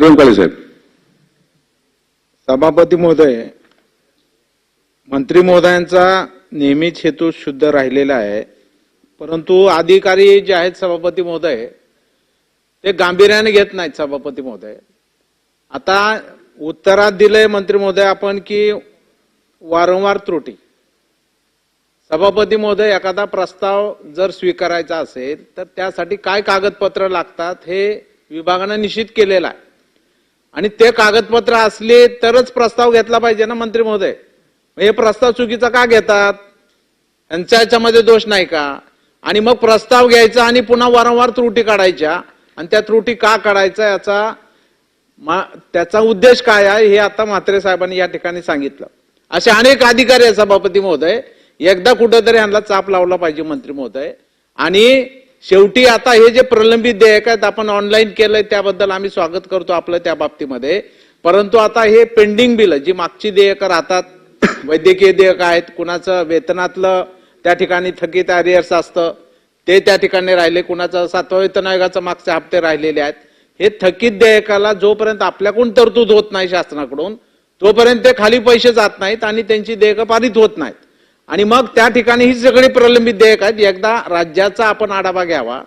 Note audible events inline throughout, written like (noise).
श्रीराम साहेब. सभापती महोदय मंत्री महोदयांचा नेहमीच हेतू शुद्ध राहिलेला आहे. परंतु अधिकारी जे आहेत सभापती महोदय ते गांभीर्याने घेत नाहीत सभापती महोदय. आता उत्तरात दिलंय मंत्री महोदय आपण की वारंवार त्रुटी. सभापती महोदय एखादा प्रस्ताव जर स्वीकारायचा असेल तर त्यासाठी काय कागदपत्र लागतात हे विभागानं निश्चित केलेलं आहे. आणि ते कागदपत्र असले तरच प्रस्ताव घेतला पाहिजे ना मंत्री महोदय? हे प्रस्ताव चुकीचा का घेतात? यांच्या याच्यामध्ये दोष नाही का? आणि मग प्रस्ताव घ्यायचा आणि पुन्हा वारंवार त्रुटी काढायच्या. आणि त्या त्रुटी का काढायचा याचा मा- त्याचा उद्देश काय आहे हे आता म्हात्रे साहेबांनी या ठिकाणी सांगितलं. असे अनेक अधिकारी आहेत सभापती महोदय. एकदा कुठंतरी यांना चाप लावला पाहिजे मंत्री महोदय. आणि शेवटी आता हे जे प्रलंबित देयक आहेत आपण ऑनलाईन केलंय त्याबद्दल आम्ही स्वागत करतो आपलं त्या बाबतीमध्ये. परंतु आता हे पेंडिंग बिल जी मागची देयक राहतात (coughs) वैद्यकीय देयक आहेत कुणाचं वेतनातलं त्या ठिकाणी थकीत अरियर्स असतं ते त्या ठिकाणी राहिले कुणाचं सातवा वेतन आयोगाचं मागचे हप्ते राहिलेले आहेत. हे थकीत देयकाला जोपर्यंत आपल्याकडून तरतूद होत नाही शासनाकडून तोपर्यंत ते खाली पैसे जात नाहीत आणि त्यांची देयकं पारित होत नाहीत. आणि मग त्या ठिकाणी ही सगळी प्रलंबित देयक आहेत. एकदा राज्याचा आपण आढावा घ्यावा.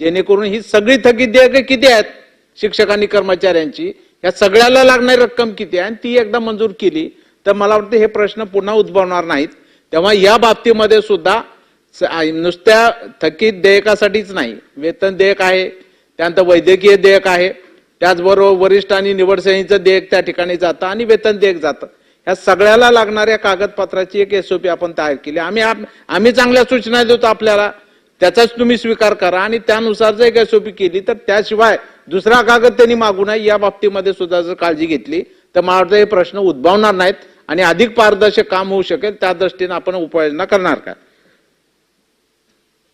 जेणेकरून ही सगळी थकीत देयकं किती आहेत? शिक्षकांनी कर्मचाऱ्यांची. या सगळ्याला लागणारी रक्कम किती आहे? आणि ती एकदा मंजूर केली तर मला वाटतं हे प्रश्न पुन्हा उद्भवणार नाहीत. तेव्हा या बाबतीमध्ये सुद्धा स- नुसत्या थकीत देयकासाठीच नाही. वेतन देयक आहे त्यानंतर वैद्यकीय देयक आहे. त्याचबरोबर वरिष्ठ आणि निवड देयक त्या ठिकाणी जातं आणि वेतन देयक जातं. या सगळ्याला लागणाऱ्या कागदपत्राची एक एसओपी आपण तयार केली. आम्ही आम्ही चांगल्या सूचना देतो आपल्याला. त्याचाच तुम्ही स्वीकार करा. आणि त्यानुसार जर एक एसओपी केली तर त्याशिवाय दुसरा कागद त्यांनी मागू नये या बाबतीमध्ये सुद्धा जर काळजी घेतली तर मला वाटतं हे प्रश्न उद्भवणार नाहीत. आणि अधिक पारदर्शक काम होऊ शकेल. त्या दृष्टीने आपण उपाययोजना करणार का?